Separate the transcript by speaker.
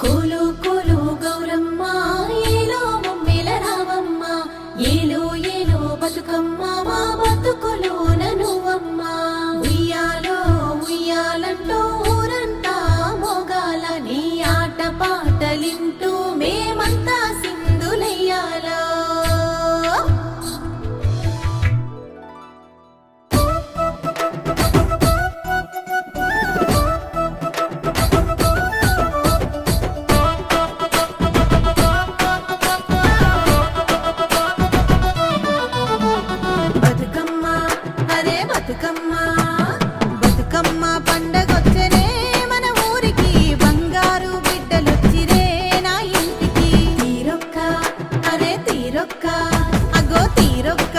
Speaker 1: కోలు కోలు గౌరమ్మ ఏలో మమ్మెల రావమ్మ ఏలో ఏలో బతుకమ్మ మా బతుకులో ననువమ్మ. ఉయ్యాలో ఉయ్యాలంటూ ఊరంతా మోగాల నీ ఆట పాటలింటూ బతుకమ్మ బతుకమ్మ పండగొచ్చనే మన ఊరికి. బంగారు బిడ్డలొచ్చిరే నా ఇంటికి. తీరొక్క అదే తీరొక్క అగో తీరొక్క